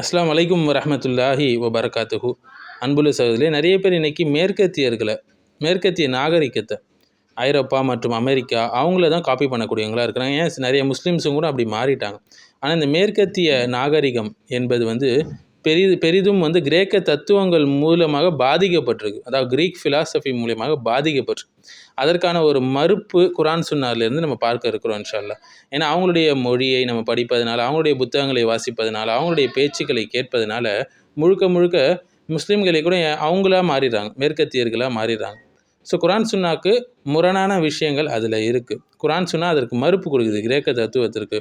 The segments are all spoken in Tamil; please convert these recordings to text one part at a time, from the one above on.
அஸ்லாம் அலைக்கும் வரமத்துல்லாஹி வபரகாத்துஹு. அன்புள்ள சகோதரர்களே நிறைய பேர் இன்னைக்கு மேற்கத்தியர்களை மேற்கத்திய நாகரிகத்தை ஐரோப்பா மற்றும் அமெரிக்கா அவங்கள தான் காப்பி பண்ணக்கூடியவங்களா இருக்கிறாங்க. ஏன்? நிறைய முஸ்லீம்ஸும் கூட அப்படி மாறிட்டாங்க. ஆனால் இந்த மேற்கத்திய நாகரிகம் என்பது வந்து பெரிது பெரிதும் வந்து கிரேக்க தத்துவங்கள் மூலமாக பாதிக்கப்பட்டிருக்கு. அதாவது கிரீக் ஃபிலாசபி மூலியமாக பாதிக்கப்பட்டிருக்கு. அதற்கான ஒரு மறுப்பு குரான் சுன்னார்லேருந்து நம்ம பார்க்க இருக்கிறோம் இன்ஷால்லா ஏன்னா அவங்களுடைய மொழியை நம்ம படிப்பதனால அவங்களுடைய புத்தகங்களை வாசிப்பதனால அவங்களுடைய பேச்சுக்களை கேட்பதனால முழுக்க முழுக்க முஸ்லீம்களை கூட அவங்களா மாறிடுறாங்க மேற்கத்தியர்களாக மாறிடுறாங்க. ஸோ குரான் சுன்னாக்கு முரணான விஷயங்கள் அதில் இருக்குது குரான் சுன்னா அதற்கு மறுப்பு கொடுக்குது கிரேக்க தத்துவத்திற்கு.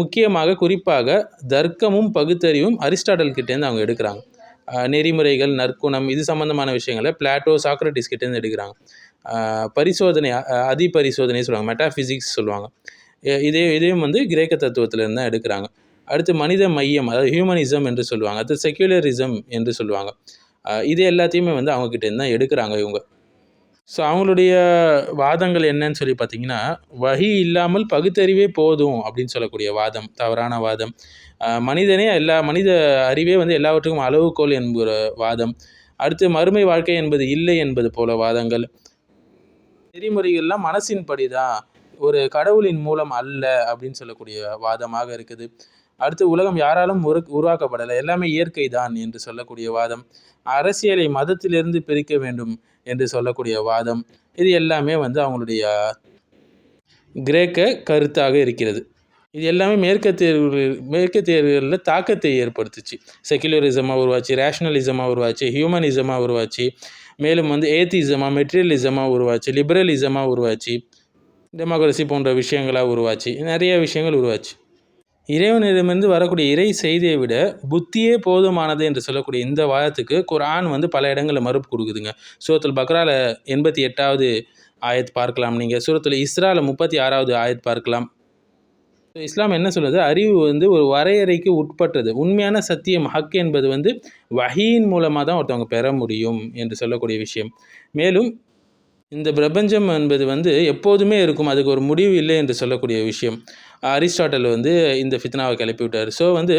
முக்கியமாக குறிப்பாக தர்க்கமும் பகுத்தறிவும் அரிஸ்டாட்டல் கிட்டேருந்து அவங்க எடுக்கிறாங்க. நெறிமுறைகள் நற்குணம் இது சம்மந்தமான விஷயங்களை பிளாட்டோ சாக்ரட்டிஸ் கிட்டேருந்து எடுக்கிறாங்க. பரிசோதனை அதி பரிசோதனை சொல்லுவாங்க மெட்டாஃபிசிக்ஸ் சொல்லுவாங்க. இதே இதையும் வந்து கிரேக்க தத்துவத்திலேருந்து தான் எடுக்கிறாங்க. அடுத்து மனித மையம் அதாவது ஹியூமனிசம் என்று சொல்லுவாங்க அடுத்து செக்யூலரிசம் என்று சொல்லுவாங்க. இது எல்லாத்தையுமே வந்து அவங்கக்கிட்டேருந்து தான் எடுக்கிறாங்க இவங்க. ஸோ அவங்களுடைய வாதங்கள் என்னன்னு சொல்லி பார்த்தீங்கன்னா வகி இல்லாமல் பகுத்தறிவே போதும் அப்படின்னு சொல்லக்கூடிய வாதம் தவறான வாதம். மனிதனே எல்லா மனித அறிவே வந்து எல்லாவற்றுக்கும் அளவுகோல் என்கிற வாதம். அடுத்து மறுமை வாழ்க்கை என்பது இல்லை என்பது போல வாதங்கள். நெறிமுறைகள்லாம் மனசின்படி தான் ஒரு கடவுளின் மூலம் அல்ல அப்படின்னு சொல்லக்கூடிய வாதமாக இருக்குது. அடுத்து உலகம் யாராலும் உரு உருவாக்கப்படலை. எல்லாமே இயற்கை தான் என்று சொல்லக்கூடிய வாதம். அரசியலை மதத்திலிருந்து பிரிக்க வேண்டும். என்று சொல்லக்கூடிய வாதம் இது எல்லாமே வந்து அவங்களுடைய கிரேக்க கருத்தாக இருக்கிறது. இது எல்லாமே மேற்கத்தியர்கள் மேற்கத்தியர்களில் தாக்கத்தை ஏற்படுத்துச்சு. செக்குலரிசமாக உருவாச்சு ரேஷ்னலிசமாக உருவாச்சு ஹியூமனிசமாக உருவாச்சு மேலும் வந்து ஏத்திசமாக மெட்டீரியலிசமாக உருவாச்சு லிபரலிசமாக உருவாச்சு டெமோக்ரஸி போன்ற விஷயங்களாக உருவாச்சு நிறைய விஷயங்கள் உருவாச்சு. இறைவனிடமிருந்து வரக்கூடிய இறை செய்தியை விட புத்தியே போதுமானது என்று சொல்லக்கூடிய இந்த வாதத்துக்கு குரான் வந்து பல இடங்களில் மறுப்பு கொடுக்குதுங்க. சூரத்துல் பக்ரால எண்பத்தி எட்டாவது ஆயத் பார்க்கலாம் நீங்கள் சூரத்துல் இஸ்ரால முப்பத்தி ஆறாவது ஆயத் பார்க்கலாம். இஸ்லாம் என்ன சொல்லுது? அறிவு வந்து ஒரு வரையறைக்கு உட்பட்டது. உண்மையான சத்தியம் ஹக் என்பது வந்து வகையின் மூலமாக தான் ஒருத்தவங்க பெற முடியும் என்று சொல்லக்கூடிய விஷயம். மேலும் இந்த பிரபஞ்சம் என்பது வந்து எப்போதுமே இருக்கும். அதுக்கு ஒரு முடிவு இல்லை என்று சொல்லக்கூடிய விஷயம். அரிஸ்டாட்டல் வந்து இந்த ஃபித்னாவை கிளப்பி விட்டார் ஸோ வந்து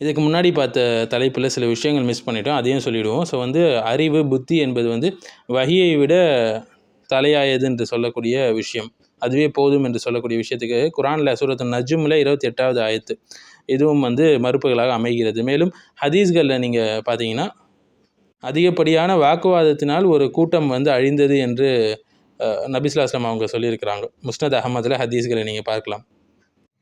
இதுக்கு முன்னாடி பார்த்த தலைப்பில் சில விஷயங்கள் மிஸ் பண்ணிட்டோம். அதையும் சொல்லிவிடுவோம் ஸோ வந்து அறிவு புத்தி என்பது வந்து வகையை விட தலையாயது என்று சொல்லக்கூடிய விஷயம். அதுவே போதும் என்று சொல்லக்கூடிய விஷயத்துக்கு குரானில் சூரத்து நஜ்மில் இருபத்தி எட்டாவது ஆயத்து. இதுவும் வந்து மறுப்புகளாக அமைகிறது. மேலும் ஹதீஸ்களில் நீங்கள் பார்த்தீங்கன்னா அதிகப்படியான வாக்குவாதத்தினால் ஒரு கூட்டம் வந்து அழிந்தது என்று அஹ், நபிஸ்லாஸ்லாம் அவங்க சொல்லியிருக்கிறாங்க. முஸ்னத் அகமதில் ஹதீஸ்களை நீங்கள் பார்க்கலாம்.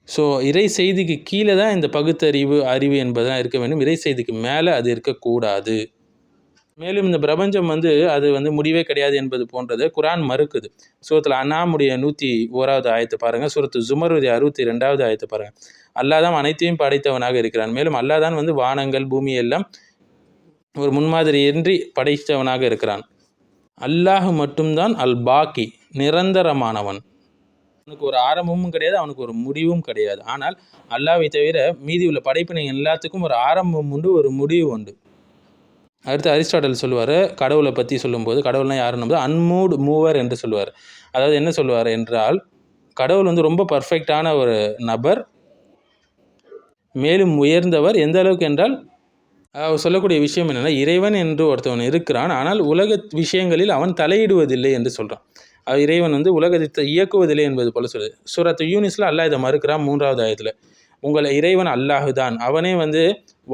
ஸோ இறை செய்திக்கு கீழே தான் இந்த பகுத்தறிவு அறிவு என்பதெல்லாம் இருக்க வேண்டும். இறை செய்திக்கு மேலே அது இருக்கக்கூடாது. மேலும் இந்த பிரபஞ்சம் வந்து அது வந்து முடிவே கிடையாது என்பது போன்றது குரான் மறுக்குது. சூரத்தில் அண்ணாமுடைய நூற்றி ஓராவது ஆயத்தை பாருங்கள் சூரத்து ஜுமருடைய அறுபத்தி ரெண்டாவது ஆயத்தை பாருங்கள் அல்லாஹ் தான் அனைத்தையும் படைத்தவனாக இருக்கிறான். மேலும் அல்லாஹ் தான் வந்து வானங்கள் பூமி எல்லாம் ஒரு முன்மாதிரியின்றி படைத்தவனாக இருக்கிறான். அல்லாஹ் மட்டும்தான் அல் பாக்கி நிரந்தரமானவன். அவனுக்கு ஒரு ஆரம்பமும் கிடையாது அவனுக்கு ஒரு முடிவும் கிடையாது. ஆனால் அல்லாவை தவிர மீதி உள்ள படைப்பினை எல்லாத்துக்கும் ஒரு ஆரம்பம் உண்டு ஒரு முடிவு உண்டு. அடுத்து அரிஸ்டாட்டல் சொல்லுவார் கடவுளை பற்றி சொல்லும்போது கடவுள்னா யாருன்னு அன்மூட் மூவர் என்று சொல்லுவார். அதாவது என்ன சொல்லுவார் என்றால் கடவுள் வந்து ரொம்ப பர்ஃபெக்டான ஒரு நபர் மேலும் உயர்ந்தவர் எந்த அளவுக்கு என்றால் சொல்லக்கூடிய விஷயம் என்னென்னா இறைவன் என்று ஒருத்தவன் இருக்கிறான் ஆனால் உலக விஷயங்களில் அவன் தலையிடுவதில்லை என்று சொல்கிறான் அவர் இறைவன் வந்து உலகத்தை இயக்குவதில்லை என்பது போல சொல்லுது. சூரத்து யூனிஸில் அல்லாஹ் இதை மறுக்கிறான் மூன்றாவது ஆயத்தில். உங்களை இறைவன் அல்லாஹு தான் அவனே வந்து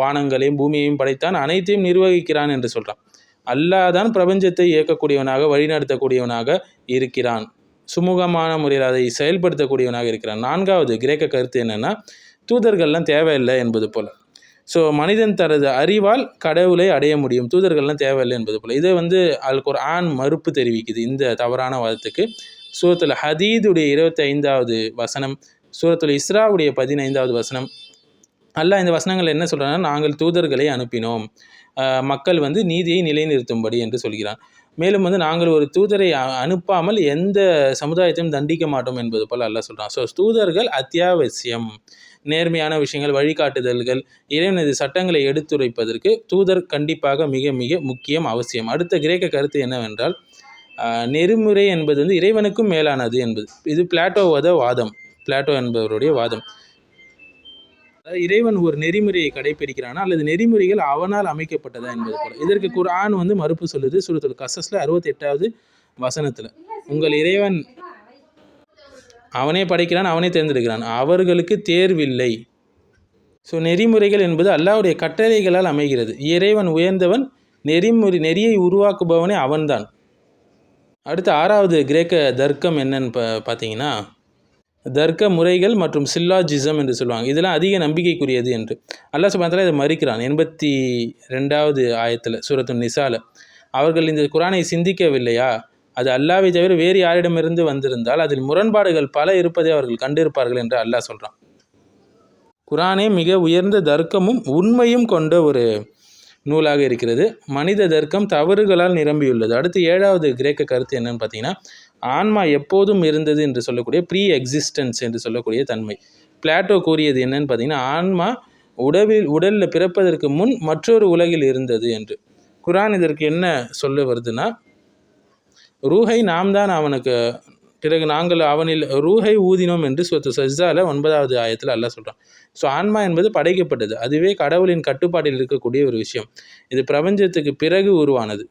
வானங்களையும் பூமியையும் படைத்தான் அனைத்தையும் நிர்வகிக்கிறான் என்று சொல்கிறான் அல்லாஹ் தான் பிரபஞ்சத்தை இயக்கக்கூடியவனாக வழிநடத்தக்கூடியவனாக இருக்கிறான். சுமூகமான முறையில் அதை செயல்படுத்தக்கூடியவனாக இருக்கிறான். நான்காவது கிரேக்க கருத்து என்னென்னா தூதர்கள்லாம் தேவையில்லை என்பது போல். ஸோ மனிதன் தனது அறிவால் கடவுளை அடைய முடியும். தூதர்கள்லாம் தேவையில்லை என்பது போல். இதை வந்து அல் குர்ஆன் மறுப்பு தெரிவிக்குது இந்த தவறான வாதத்துக்கு. சூரத்தில் ஹதீதுடைய இருபத்தி ஐந்தாவது வசனம் சூரத்தில் இஸ்ராவுடைய பதினைந்தாவது வசனம். அல்லாஹ் இந்த வசனங்கள் என்ன சொல்கிறாங்கன்னா நாங்கள் தூதர்களை அனுப்பினோம். மக்கள் வந்து நீதியை நிலைநிறுத்தும்படி என்று சொல்கிறான். மேலும் வந்து நாங்கள் ஒரு தூதரை அனுப்பாமல் எந்த சமுதாயத்தையும் தண்டிக்க மாட்டோம் என்பது போல் அல்ல சொல்கிறான் ஸோ தூதர்கள் அத்தியாவசியம். நேர்மையான விஷயங்கள் வழிகாட்டுதல்கள் இறைவனது சட்டங்களை எடுத்துரைப்பதற்கு தூதர் கண்டிப்பாக மிக மிக முக்கியம் அவசியம். அடுத்த கிரேக்க கருத்து என்னவென்றால் நெறிமுறை என்பது வந்து இறைவனுக்கும் மேலானது என்பது. இது பிளாட்டோவத வாதம். பிளாட்டோ என்பவருடைய வாதம். அதாவது இறைவன் ஒரு நெறிமுறையை கடைபிடிக்கிறானா அல்லது நெறிமுறைகள் அவனால் அமைக்கப்பட்டதா என்பது போல. இதற்கு குரான் வந்து மறுப்பு சொல்லுது சூரத்துல் கசஸ்ல அறுபத்தி எட்டாவது வசனத்துல. உங்கள் இறைவன் அவனே படைக்கிறான் அவனே தேர்ந்தெடுக்கிறான். அவர்களுக்கு தேர்வில்லை. ஸோ நெறிமுறைகள் என்பது அல்லாவுடைய கட்டளைகளால் அமைகிறது. இறைவன் உயர்ந்தவன் நெறிமுறை நெறியை உருவாக்குபவனே அவன்தான். அடுத்து ஆறாவது கிரேக்க தர்க்கம் என்னன்னு பா பார்த்தீங்கன்னா தர்க்க முறைகள் மற்றும் சில்லாஜிசம் என்று சொல்லுவாங்க. இதெல்லாம் அதிக நம்பிக்கைக்குரியது என்று. அல்லாஹ் சுபாத்தில் இதை மறுக்கிறான். எண்பத்தி ரெண்டாவது ஆயத்தில் சூரத்து நிசால. அவர்கள் இந்த குரானை சிந்திக்கவில்லையா? அது அல்லாவை தவிர வேறு யாரிடமிருந்து வந்திருந்தால் அதில் முரண்பாடுகள் பல இருப்பதை அவர்கள் கண்டிருப்பார்கள் என்று அல்லாஹ் சொல்கிறான் குரானே மிக உயர்ந்த தர்க்கமும் உண்மையும் கொண்ட ஒரு நூலாக இருக்கிறது. மனித தர்க்கம் தவறுகளால் நிரம்பியுள்ளது. அடுத்து ஏழாவது கிரேக்க கருத்து என்னன்னு பார்த்தீங்கன்னா ஆன்மா எப்போதும் இருந்தது என்று சொல்லக்கூடிய ப்ரீ எக்ஸிஸ்டன்ஸ் என்று சொல்லக்கூடிய தன்மை. பிளாட்டோ கூறியது என்னன்னு பார்த்தீங்கன்னா ஆன்மா உடவில் உடலில் பிறப்பதற்கு முன் மற்றொரு உலகில் இருந்தது என்று. குரான் இதற்கு என்ன சொல்ல வருதுன்னா ரூஹை நாம் தான் அவனுக்கு பிறகு நாங்கள் அவனில் ரூஹை ஊதினோம் என்று சொத்து. சஜ்ஜால ஒன்பதாவது ஆயத்தில் அல்ல சொல்கிறான் ஸோ ஆன்மா என்பது படைக்கப்பட்டது. அதுவே கடவுளின் கட்டுப்பாட்டில் இருக்கக்கூடிய ஒரு விஷயம். இது பிரபஞ்சத்துக்கு பிறகு உருவானது.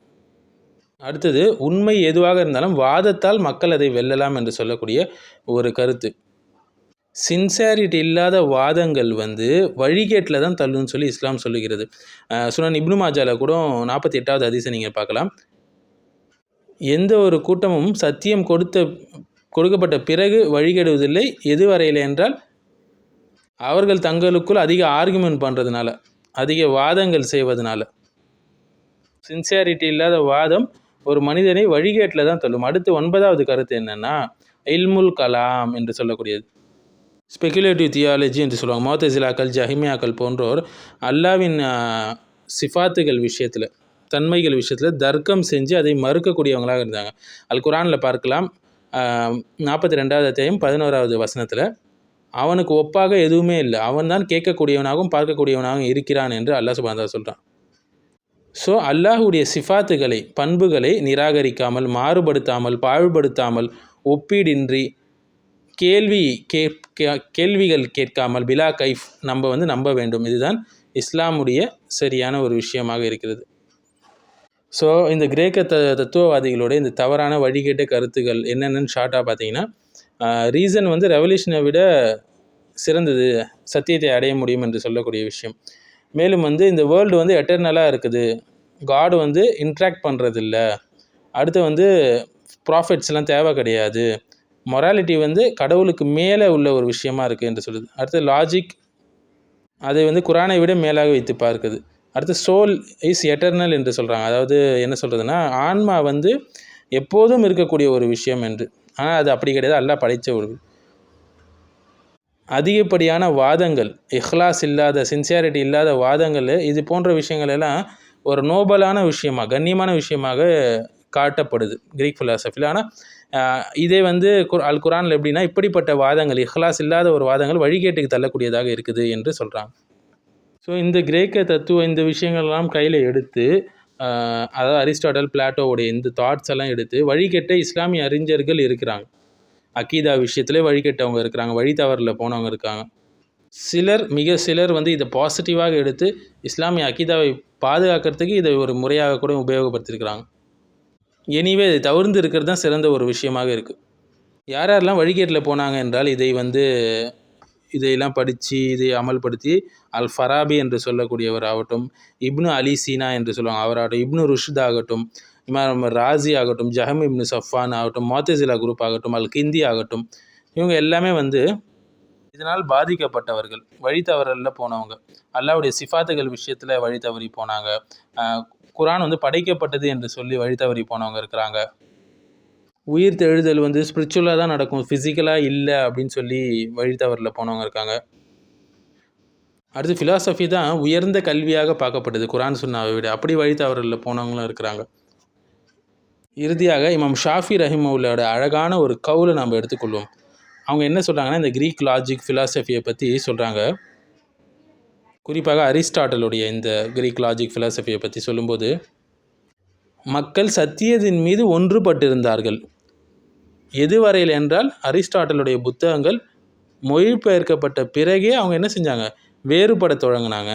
அடுத்தது உண்மை எதுவாக இருந்தாலும் வாதத்தால் மக்கள் அதை வெல்லலாம் என்று சொல்லக்கூடிய ஒரு கருத்து. சின்சாரிட்டி இல்லாத வாதங்கள் வந்து வழிகேட்டில் தான் தள்ளுன்னு சொல்லி இஸ்லாம் சொல்லுகிறது. சுனன் இப்னு மாஜாவில் கூட நாற்பத்தி எட்டாவது அதிசை நீங்கள் பார்க்கலாம். எந்த ஒரு கூட்டமும் சத்தியம் கொடுத்த கொடுக்கப்பட்ட பிறகு வழிகெடுவதில்லை. எது வரையில் என்றால் அவர்கள் தங்களுக்குள் அதிக ஆர்குமெண்ட் பண்ணுறதுனால அதிக வாதங்கள் செய்வதனால. சின்சியாரிட்டி இல்லாத வாதம் ஒரு மனிதனை வழிகேட்டில் தான் தள்ளும். அடுத்து ஒன்பதாவது கருத்து என்னென்னா இல்முல் கலாம் என்று சொல்லக்கூடியது. ஸ்பெகுலேட்டிவ் தியாலஜி என்று சொல்லுவாங்க. மோத்தசிலாக்கள் ஜஹிமியாக்கள் போன்றோர் அல்லாவின் சிஃபாத்துகள் விஷயத்தில் தன்மைகள் விஷயத்தில் தர்க்கம் செஞ்சு அதை மறுக்கக்கூடியவங்களாக இருந்தாங்க. அல் குரானில் பார்க்கலாம். நாற்பத்தி ரெண்டாவது அத்தியாயம் பதினோராவது வசனத்தில் அவனுக்கு ஒப்பாக எதுவுமே இல்லை. அவன் தான் கேட்கக்கூடியவனாகவும் பார்க்கக்கூடியவனாகவும் இருக்கிறான் என்று அல்லாஹ் சுபாந்தா சொல்கிறான் ஸோ அல்லாஹுடைய சிஃபாத்துகளை பண்புகளை நிராகரிக்காமல் மாறுபடுத்தாமல் பாழ்படுத்தாமல் ஒப்பீடின்றி கேள்வி கே கே- கேள்விகள் கேட்காமல் பிலா கைஃப் நம்ம வந்து நம்ப வேண்டும். இதுதான் இஸ்லாமுடைய சரியான ஒரு விஷயமாக இருக்கிறது. ஸோ இந்த கிரேக்க த தத்துவவாதிகளோட இந்த தவறான வழிகேட்ட கருத்துக்கள் என்னென்னு ஷார்ட்டாக பார்த்தீங்கன்னா ரீசன் வந்து ரெவல்யூஷனை விட சிறந்தது சத்தியத்தை அடைய முடியும் என்று சொல்லக்கூடிய விஷயம். மேலும் வந்து இந்த வேர்ல்டு வந்து எட்டர்னலாக இருக்குது. காடு வந்து இன்ட்ராக்ட் பண்ணுறதில்ல அடுத்து வந்து ப்ராஃபிட்ஸ்லாம் தேவை கிடையாது. மொராலிட்டி வந்து கடவுளுக்கு மேலே உள்ள ஒரு விஷயமா இருக்குது என்று சொல்லுது. அடுத்து லாஜிக் அதை வந்து குரானை விட மேலாக வைத்து பார்க்குது. அடுத்து சோல் இஸ் எட்டர்னல் என்று சொல்கிறாங்க அதாவது என்ன சொல்கிறதுனா ஆன்மா வந்து எப்போதும் இருக்கக்கூடிய ஒரு விஷயம் என்று. ஆனால் அது அப்படி கிடையாது. அல்லா படைத்த ஒரு அதிகப்படியான வாதங்கள் இஹ்லாஸ் இல்லாத சின்சியாரிட்டி இல்லாத வாதங்கள் இது போன்ற விஷயங்கள் எல்லாம் ஒரு நோபலான விஷயமாக கண்ணியமான விஷயமாக காட்டப்படுது கிரீக் ஃபிலாசபியில் ஆனால் இதே வந்து குர் அல் குரானில் எப்படின்னா இப்படிப்பட்ட வாதங்கள் இஹ்லாஸ் இல்லாத ஒரு வாதங்கள் வழிகேட்டுக்கு தள்ளக்கூடியதாக இருக்குது என்று சொல்கிறாங்க ஸோ இந்த கிரேக்க தத்துவ இந்த விஷயங்கள்லாம் கையில் எடுத்து அதாவது அரிஸ்டாட்டல் பிளாட்டோவுடைய இந்த தாட்ஸ் எல்லாம் எடுத்து வழிகெட்ட இஸ்லாமிய அறிஞர்கள் இருக்கிறாங்க. அக்கீதா விஷயத்துலேயே வழிகெட்டவங்க இருக்கிறாங்க வழி தவறில் போனவங்க இருக்காங்க. சிலர் மிக சிலர் வந்து இதை பாசிட்டிவாக எடுத்து இஸ்லாமிய அக்கீதாவை பாதுகாக்கிறதுக்கு இதை ஒரு முறையாக கூட உபயோகப்படுத்தியிருக்கிறாங்க. எனிவே இதை தவிர்த்து இருக்கிறது தான் சிறந்த ஒரு விஷயமாக இருக்குது யார் யாரெல்லாம் வழிகேட்டில் போனாங்க என்றால் இதை வந்து இதையெல்லாம் படித்து இதை அமல்படுத்தி அல் ஃபராபி என்று சொல்லக்கூடியவர் ஆகட்டும் இப்னு அலி சீனா என்று சொல்லுவாங்க அவராகட்டும் இப்னு ருஷ்த் ஆகட்டும் இமாம் ராசி ஆகட்டும் ஜஹம் இப்னு சஃபான் ஆகட்டும் மோத்தசிலா குரூப் ஆகட்டும் அல் கிந்தி ஆகட்டும் இவங்க எல்லாமே வந்து இதனால் பாதிக்கப்பட்டவர்கள் வழி தவறலில் போனவங்க. அல்லாவுடைய சிஃபாத்துகள் விஷயத்தில் வழி தவறி போனாங்க. குரான் வந்து படைக்கப்பட்டது என்று சொல்லி வழி தவறி போனவங்க இருக்கிறாங்க. உயிர் தெழுதல் வந்து ஸ்பிரிச்சுவலாக தான் நடக்கும். ஃபிசிக்கலாக இல்லை அப்படின்னு சொல்லி வழி தவறில் போனவங்க இருக்காங்க. அடுத்து ஃபிலாசபி தான் உயர்ந்த கல்வியாக பார்க்கப்படுது. குரான் சுன்னாவை விட அப்படி வழி தவறில் போனவங்களும் இருக்கிறாங்க. இறுதியாக இமாம் ஷாஃபி ரஹிமவுல்லோட அழகான ஒரு கவுலை நம்ம எடுத்துக்கொள்வோம். அவங்க என்ன சொல்கிறாங்கன்னா இந்த கிரீக் லாஜிக் ஃபிலாசபியை பற்றி சொல்கிறாங்க குறிப்பாக அரிஸ்டாட்டலுடைய இந்த கிரீக் லாஜிக் ஃபிலாசபியை பற்றி சொல்லும்போது மக்கள் சத்தியத்தின் மீது ஒன்றுபட்டிருந்தார்கள். எதுவரையில் என்றால் அரிஸ்டாட்டலுடைய புத்தகங்கள் மொழிபெயர்க்கப்பட்ட பிறகே அவங்க என்ன செஞ்சாங்க? வேறுபட தொடங்கினாங்க.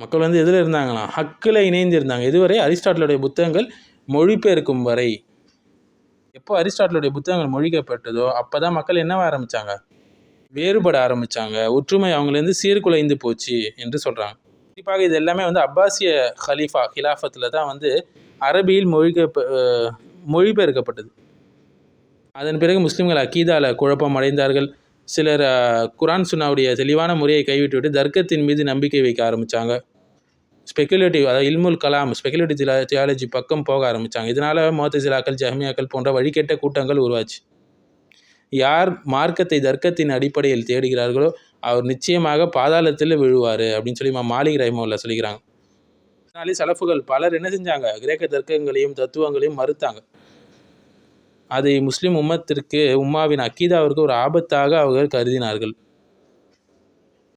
மக்கள் வந்து எதில் இருந்தாங்களாம் ஹக்கில் இணைந்து இருந்தாங்க இதுவரை அரிஸ்டாட்டலுடைய புத்தகங்கள் மொழிபெயர்க்கும் வரை. எப்போ அரிஸ்டாட்டலுடைய புத்தகங்கள் மொழிக்கப்பட்டதோ அப்போ தான் மக்கள் என்னவா ஆரம்பித்தாங்க வேறுபட ஆரம்பித்தாங்க ஒற்றுமை அவங்களேருந்து சீர்குலைந்து போச்சு என்று சொல்கிறாங்க குறிப்பாக இது எல்லாமே வந்து அப்பாசிய ஹலீஃபா ஹிலாஃபத்தில் தான் வந்து அரபியில் மொழிக மொழிபெயர்க்கப்பட்டது. அதன் பிறகு முஸ்லீம்கள் அக்கீதால குழப்பம் அடைந்தார்கள் சிலர் குரான் சுன்னாவுடைய தெளிவான முறையை கைவிட்டுவிட்டு தர்க்கத்தின் மீது நம்பிக்கை வைக்க ஆரம்பித்தாங்க ஸ்பெக்குலேட்டிவ் அதாவது இல்முல் கலாம் ஸ்பெக்குலேட்டிவ் தியா தியாலஜி பக்கம் போக ஆரம்பித்தாங்க இதனால் மோத்தசிலாக்கள் ஜஹ்மியாக்கள் போன்ற வழிகெட்ட கூட்டங்கள் உருவாச்சு. யார் மார்க்கத்தை தர்க்கத்தின் அடிப்படையில் தேடுகிறார்களோ அவர் நிச்சயமாக பாதாளத்தில் விழுவார் அப்படின்னு சொல்லி இமாம் மாலிக் ரஹிமவுல்லா சொல்லிக்கிறாங்க. அதனாலே சலஃபுகள் பலர் என்ன செஞ்சாங்க? கிரேக்க தர்க்கங்களையும் தத்துவங்களையும் மறுத்தாங்க. அதை முஸ்லீம் உம்மத்திற்கு உம்மாவின் அக்கீதாவிற்கு ஒரு ஆபத்தாக அவர்கள் கருதினார்கள்.